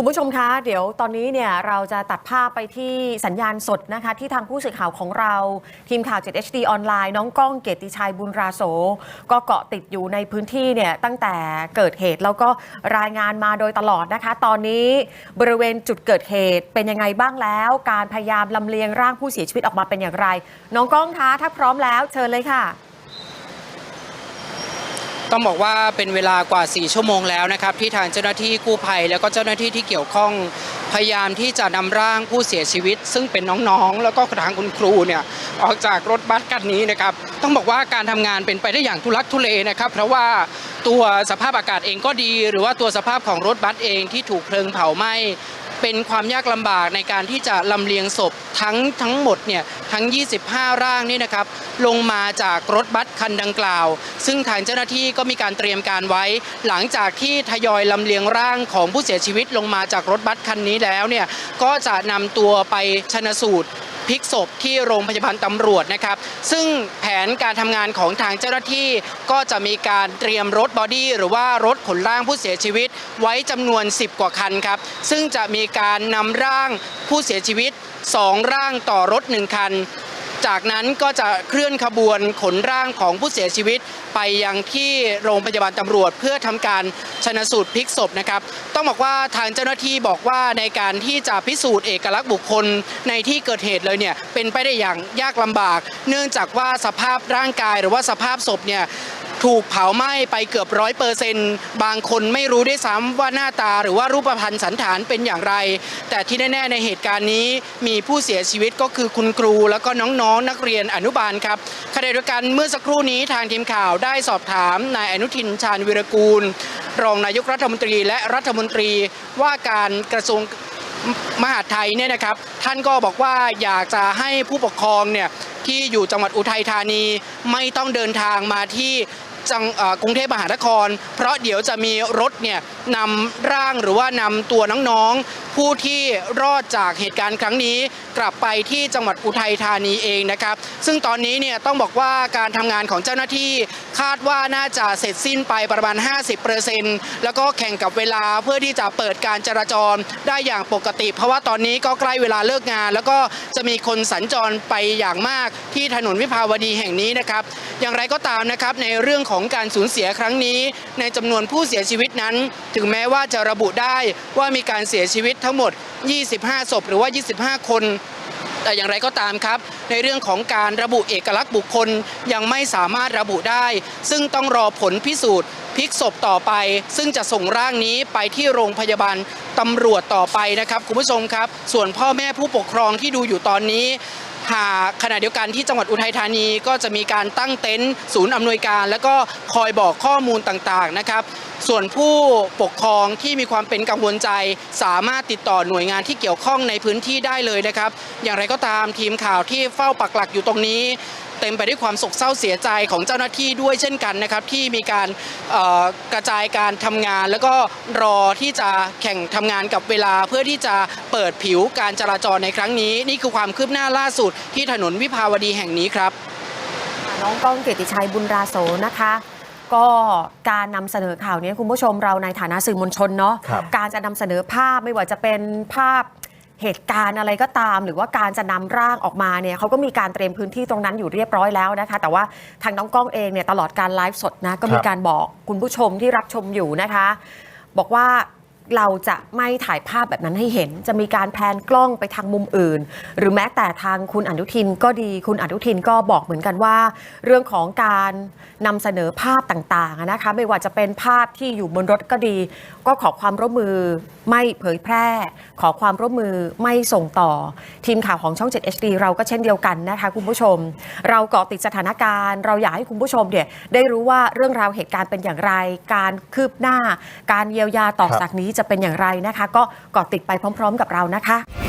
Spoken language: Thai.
คุณผู้ชมคะ เดี๋ยวตอนนี้เนี่ยเราจะตัดภาพไปที่สัญญาณสดนะคะ ที่ทางผู้สื่อข่าวของเรา ทีมข่าว 7HD ออนไลน์ น้องก้องเกติชัยบุญราโส ก็เกาะติดอยู่ในพื้นที่เนี่ยตั้งแต่เกิดเหตุแล้วก็รายงานมาโดยตลอดนะคะ ตอนนี้บริเวณจุดเกิดเหตุเป็นยังไงบ้างแล้ว การพยายามลำเลียงร่างผู้เสียชีวิตออกมาเป็นอย่างไร น้องก้องคะถ้าพร้อมแล้วเชิญเลยค่ะ ต้องบอกว่าเป็นเวลากว่า 4 ชั่วโมงแล้วนะครับ ที่ทางเจ้าหน้าที่กู้ภัย แล้วก็เจ้าหน้าที่ที่เกี่ยวข้องพยายามที่จะนำร่างผู้เสียชีวิต ซึ่งเป็นน้องๆ แล้วก็ทางคุณครูเนี่ยออกจากรถบัสคันนี้นะครับ ต้องบอกว่าการทำงานเป็นไปได้อย่างทุลักทุเลนะครับ เพราะว่าตัวสภาพอากาศเองก็ดี หรือว่าตัวสภาพของรถบัสเองที่ถูกเพลิงเผาไหม้ เป็นความยากลำบากในการที่จะลำเลียงศพทั้งทั้งหมดเนี่ยทั้ง 25 ร่างนี่นะครับลงมาจากรถบัสคันดังกล่าว ซึ่งทางเจ้าหน้าที่ก็มีการเตรียมการไว้ หลังจากที่ทยอยลำเลียงร่างของผู้เสียชีวิตลงมาจากรถบัสคันนี้แล้วเนี่ยก็จะนำตัวไปชนะสูตร พลิกศพที่โรงพยาบาลตำรวจนะครับ ซึ่งแผนการทำงานของทางเจ้าหน้าที่ก็จะมีการเตรียมรถบอดี้หรือว่ารถขนร่างผู้เสียชีวิตไว้จำนวน 10 กว่าคันครับ ซึ่งจะมีการนำร่างผู้เสียชีวิต 2 ร่างต่อรถ 1 คัน จากนั้นก็จะเคลื่อนขบวนขนร่างของผู้เสียชีวิต ไปยังที่โรงพยาบาลตำรวจ เพื่อทำการชนสูตรพลิกศพนะครับ ต้องบอกว่าทางเจ้าหน้าที่บอกว่าในการที่จะพิสูจน์เอกลักษณ์บุคคลในที่เกิดเหตุเลยเนี่ยเป็นไปได้อย่างยากลำบาก เนื่องจากว่าสภาพร่างกายหรือว่าสภาพศพเนี่ย ถูกเผาไหม้ไปเกือบร้อยเปอร์เซนต์บางคนไม่รู้ด้วยซ้ำว่าหน้าตาหรือว่ารูปพรรณสันฐานเป็นอย่างไร แต่ที่แน่ ๆ ในเหตุการณ์นี้มีผู้เสียชีวิตก็คือคุณครู แล้วก็น้องๆนักเรียนอนุบาลครับขณะเดียวกันเมื่อสักครู่นี้ทางทีมข่าวได้สอบถามนายอนุทินชาญวิรกูล รองนายกรัฐมนตรีและรัฐมนตรีว่าการกระทรวงมหาดไทยเนี่ยนะครับ ท่านก็บอกว่าอยากจะให้ผู้ปกครองเนี่ยที่อยู่จังหวัดอุทัยธานีไม่ต้องเดินทางมาที่ จังกรุงเทพมหานคร เพราะเดี๋ยวจะมีรถเนี่ยนำร่างหรือว่านำตัวน้องๆ ผู้ที่รอดจากเหตุการณ์ครั้งนี้กลับไปที่จังหวัดอุทัยธานีเองนะครับ ซึ่งตอนนี้เนี่ยต้องบอกว่าการทำงานของเจ้าหน้าที่คาดว่าน่าจะเสร็จสิ้นไปประมาณ 50%แล้วก็แข่งกับเวลาเพื่อที่จะเปิดการจราจรได้อย่างปกติ เพราะว่าตอนนี้ก็ใกล้เวลาเลิกงาน แล้วก็จะมีคนสัญจรไปอย่างมากที่ถนนวิภาวดีแห่งนี้นะครับ อย่างไรก็ตามนะครับในเรื่องของการสูญเสียครั้งนี้ ในจำนวนผู้เสียชีวิตนั้น ถึงแม้ว่าจะระบุได้ว่ามีการเสียชีวิตทั้งหมด 25 ศพหรือว่า 25 คนแต่อย่างไรก็ตามครับ ในเรื่องของการระบุเอกลักษณ์บุคคลยังไม่สามารถระบุได้ ซึ่งต้องรอผลพิสูจน์ พลิกศพต่อไป ซึ่งจะส่งร่างนี้ไปที่โรงพยาบาลตำรวจต่อไปนะครับคุณผู้ชมครับ ส่วนพ่อแม่ผู้ปกครองที่ดูอยู่ตอนนี้หากขณะเดียวกันที่จังหวัดอุทัยธานีก็จะมีการตั้งเต็นท์ศูนย์อำนวยการ แล้วก็คอยบอกข้อมูลต่างๆนะครับ ส่วนผู้ปกครองที่มีความเป็นกังวลใจ สามารถติดต่อหน่วยงานที่เกี่ยวข้องในพื้นที่ได้เลยนะครับ อย่างไรก็ตามทีมข่าวที่เฝ้าปักหลักอยู่ตรงนี้ เต็มไปด้วยความโศกเศร้าเสียใจของเจ้าหน้าที่ด้วยเช่นกันนะครับที่มีการเอ่อกระจายการทำงาน แล้วก็รอที่จะแข่งทำงานกับเวลาเพื่อที่จะเปิดผิวการจราจรในครั้งนี้ นี่คือความคืบหน้าล่าสุดที่ถนนวิภาวดีแห่งนี้ครับ น้องก้องเกียรติชัยบุญราโสนะคะก็การนำเสนอข่าวนี้คุณผู้ชมเราในฐานะสื่อมวลชนเนาะครับการจะนำเสนอภาพไม่ว่าจะเป็นภาพ เหตุการณ์อะไรก็ตาม หรือว่าการจะนำร่างออกมาเนี่ยเขาก็มีการเตรียมพื้นที่ตรงนั้นอยู่เรียบร้อยแล้วนะคะ แต่ว่าทางน้องก้องเองเนี่ยตลอดการไลฟ์สดนะก็มีการบอกคุณผู้ชมที่รับชมอยู่นะคะ บอกว่า เราจะไม่ถ่ายภาพแบบนั้นให้เห็น จะมีการแพนกล้องไปทางมุมอื่น หรือแม้แต่ทางคุณอนุทินก็ดีคุณอนุทินก็บอกเหมือนกันว่า เรื่องของการนำเสนอภาพต่างๆอะนะคะไม่ว่าจะเป็นภาพที่อยู่บนรถก็ดี ก็ขอความร่วมมือไม่เผยแพร่ ขอความร่วมมือไม่ส่งต่อ ทีมข่าวของช่อง 7 HD เราก็เช่นเดียวกันนะคะคุณผู้ชม เราเกาะติดสถานการณ์ เราอยากให้คุณผู้ชมเนี่ยได้รู้ว่าเรื่องราวเหตุการณ์เป็นอย่างไร การคืบหน้า การเยียวยาต่อครับจากนี้จะเป็นอย่างไรนะคะ ก็เกาะติดไปพร้อม ๆ กับเรานะคะ